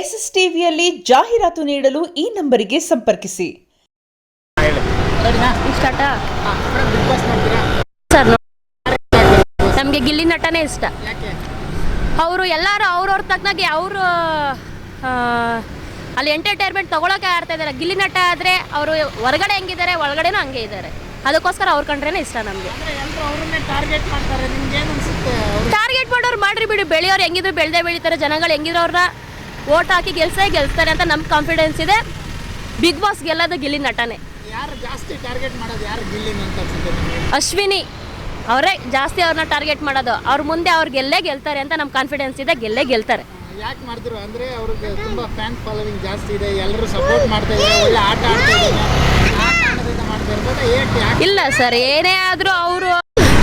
S S ಟಿವಿಯಲ್ಲಿ ಜಾಹೀರಾತು ನೀಡಲು ಈ ನಂಬರಿಗೆ ಸಂಪರ್ಕಿಸಿ. ಇಷ್ಟ ಸರ್ ನಮಗೆ ಗಿಲ್ಲಿ ನಟನೇ ಇಷ್ಟ. ಅವರು ಎಲ್ಲರೂ ಅವ್ರವ್ರ ತಕ್ಕನಾಗಿ ಅವರು ಅಲ್ಲಿ ಎಂಟರ್ಟೈನ್ಮೆಂಟ್ ತಗೊಳಕ್ಕೆ ಆಡ್ತಾ ಇದ್ದಾರೆ. ಗಿಲ್ಲಿ ನಟ ಆದರೆ ಅವರು ಹೊರಗಡೆ ಹೆಂಗಿದ್ದಾರೆ ಒಳಗಡೆನೂ ಹಂಗೆ ಇದ್ದಾರೆ. ಅದಕ್ಕೋಸ್ಕರ ಅವ್ರ ಕಂಡ್ರೇನೆ ಇಷ್ಟ ನಮಗೆ. ಟಾರ್ಗೆಟ್ ಮಾಡ್ತಾರೆ ನಿಮ್ಗೆ ಏನು ಅನ್ಸುತ್ತೆ? ಟಾರ್ಗೆಟ್ ಮಾಡೋರು ಮಾಡ್ರಿ ಬಿಡಿ. ಬೆಳೆಯೋರು ಹೆಂಗಿದ್ರು ಬೆಳೆದೇ ಬೆಳಿತಾರೆ ಜನಗಳು ಹೆಂಗಿದ್ರು ಅವ್ರನ್ನ ಓಟ್ ಹಾಕಿ ಗೆಲ್ಸೇ ಗೆಲ್ಸ್ತಾರೆ ಅಂತ ನಮ್ಗೆ ಕಾನ್ಫಿಡೆನ್ಸ್ ಇದೆ. ಬಿಗ್ ಬಾಸ್ ಗೆಲ್ಲೋದು ಗಿಲ್ಲಿ ನಟನೆ. ಯಾರು ಜಾಸ್ತಿ ಟಾರ್ಗೆಟ್ ಮಾಡೋದು ಯಾರು ಗಿಲ್ಲಿನ ಅಂತ ಅನ್ಸುತ್ತೆ ನಿಮಗೆ? ಅಶ್ವಿನಿ ಅವರೇ ಜಾಸ್ತಿ ಅವ್ರನ್ನ ಟಾರ್ಗೆಟ್ ಮಾಡೋದು. ಅವ್ರ ಮುಂದೆ ಅವ್ರು ಗೆಲ್ಲೇ ಗೆಲ್ತಾರೆ ಅಂತ ನಮ್ಗೆ ಕಾನ್ಫಿಡೆನ್ಸ್ ಇದೆ ಗೆಲ್ಲೇ ಗೆಲ್ತಾರೆ. ಯಾಕೆ ಮಾಡ್ತಿರೋ? ಅಂದ್ರೆ ಅವ್ರಿಗೆ ತುಂಬಾ ಫ್ಯಾನ್ ಫಾಲೋವಿಂಗ್ ಜಾಸ್ತಿ ಇದೆ ಎಲ್ಲರೂ ಸಪೋರ್ಟ್ ಮಾಡ್ತಾ ಇದ್ದಾರೆ ಒಳ್ಳೆ ಆಟ ಆಡ್ತಾ ಇದ್ದಾರೆ. ಆ ಕಾರಣದಿಂದ ಮಾಡ್ತಾ ಇರ್ಬೋದು. ಏಕೆ ಯಾಕೆ ಇಲ್ಲ ಸರ್ ಏನೇ ಆದರೂ ಅವರು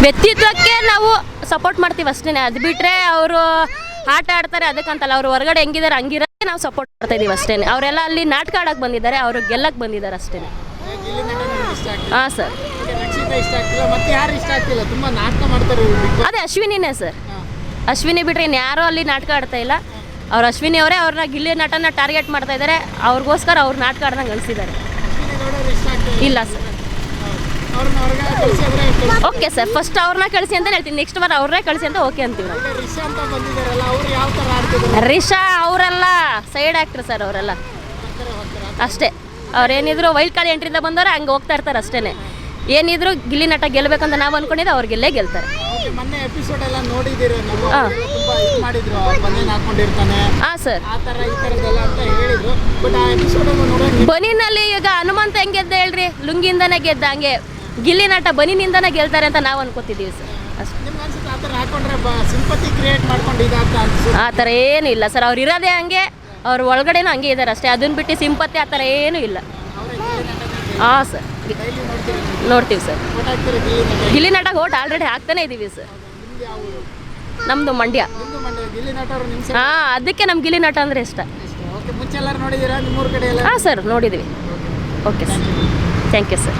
ವ್ಯಕ್ತಿತ್ವಕ್ಕೆ ನಾವು ಸಪೋರ್ಟ್ ಮಾಡ್ತೀವಿ ಅಷ್ಟೇ ಅದು ಬಿಟ್ಟರೆ ಅವರು ಆಟ ಆಡ್ತಾರೆ, ಅದಕ್ಕಂತಲ್ಲ ಅವ್ರು ಹೊರಗಡೆ ಹೆಂಗಿದ್ದಾರೆ, ಹಂಗಿರೋಕ್ಕೆ ನಾವು ಸಪೋರ್ಟ್ ಮಾಡ್ತಾ ಇದೀವಿ ಅಷ್ಟೇ ಅವರೆಲ್ಲ ಅಲ್ಲಿ ನಾಟಕ ಆಡಕ್ಕೆ ಬಂದಿದ್ದಾರೆ, ಅವರು ಗೆಲ್ಲಕ್ಕೆ ಬಂದಿದ್ದಾರೆ ಅಷ್ಟೇ ಹಾಂ ಸರ್ ಅದೇ ಅಶ್ವಿನಿನೇ ಸರ್ ಅಶ್ವಿನಿ ಬಿಟ್ರೆ ಇನ್ಯಾರೂ ಅಲ್ಲಿ ನಾಟಕ ಆಡ್ತಾ ಇಲ್ಲ. ಅವ್ರು ಅಶ್ವಿನಿ ಅವರೇ ಅವ್ರನ್ನ ಗಿಲ್ಲಿ ನಟನ ಟಾರ್ಗೆಟ್ ಮಾಡ್ತಾ ಇದ್ದಾರೆ. ಅವ್ರಿಗೋಸ್ಕರ ಅವ್ರು ನಾಟಕ ಆಡ್ದಂಗೆ ಅನಿಸಿದ್ದಾರೆ. ಇಲ್ಲ ಸರ್ ಓಕೆ ಸರ್ ಫಸ್ಟ್ ಅವ್ರನ್ನ ಕಳಿಸಿ ಅಂತ ಹೇಳ್ತೀನಿ. ನೆಕ್ಸ್ಟ್ ವಾರ ಅವ್ರನ್ನೇ ಕಳಿಸಿ ಅಂತ ಓಕೆ ಅಂತೀವಿ ನಾವು. ರಿಷಾ ಅವ್ರು ಅವರೆಲ್ಲ ಸೈಡ್ ಆ್ಯಕ್ಟ್ರ್ ಸರ್ ಅವರೆಲ್ಲ. ಅಷ್ಟೇ. ಅವ್ರೇನಿದ್ರು ವೈಲ್ಡ್ ಕಾರ್ಡ್ ಎಂಟ್ರಿಂದ ಬಂದವ್ರೆ ಹಂಗೆ ಹೋಗ್ತಾ ಇರ್ತಾರೆ ಅಷ್ಟೇ ಏನಿದ್ರು ಗಿಲ್ಲಿ ನಟ ಗೆಲ್ಬೇಕಂತ ನಾವು ಅನ್ಕೊಂಡಿದ್ದೆ ಅವ್ರು ಗೆಲ್ಲೇ ಗೆಲ್ತಾರೆ. ಹಾಂ. ಸರ್ ಬನಿನಲ್ಲಿ ಈಗ ಹನುಮಂತ ಹೆಂಗೆ ಗೆದ್ದ ಹೇಳ್ರಿ? ಲುಂಗಿಯಿಂದನೇ ಗೆದ್ದ ಹಂಗೆ. ಗಿಲ್ಲಿ ನಟ ಬನಿನಿಂದನೇ ಗೆಲ್ತಾರೆ ಅಂತ ನಾವು ಅನ್ಕೋತಿದ್ದೀವಿ ಸರ್. ಆ ಥರ ಏನು ಇಲ್ಲ ಸರ್. ಅವ್ರು ಇರೋದೇ ಹಂಗೆ ಅವ್ರ ಒಳಗಡೆನೂ ಹಂಗೆ ಇದ್ದಾರೆ ಅಷ್ಟೇ. ಅದನ್ನ ಬಿಟ್ಟು ಸಿಂಪತಿ ಆ ಥರ ಏನೂ ಇಲ್ಲ. ಹಾಂ ಸರ್. ನೋಡ್ತೀವಿ ಸರ್. ಗಿಲ್ಲಿ ನಾಟ ಓಟ್ ಆಲ್ರೆಡಿ ಹಾಕ್ತಾನೆ ಇದ್ದೀವಿ ಸರ್. ನಮ್ದು ನಮ್ಮದು ಮಂಡ್ಯ. ಹಾಂ ಅದಕ್ಕೆ ನಮ್ಮ ಗಿಲ್ಲಿ ನಾಟ ಅಂದರೆ ಇಷ್ಟ. ಹಾಂ ಸರ್ ನೋಡಿದ್ದೀವಿ okay sir thank you sir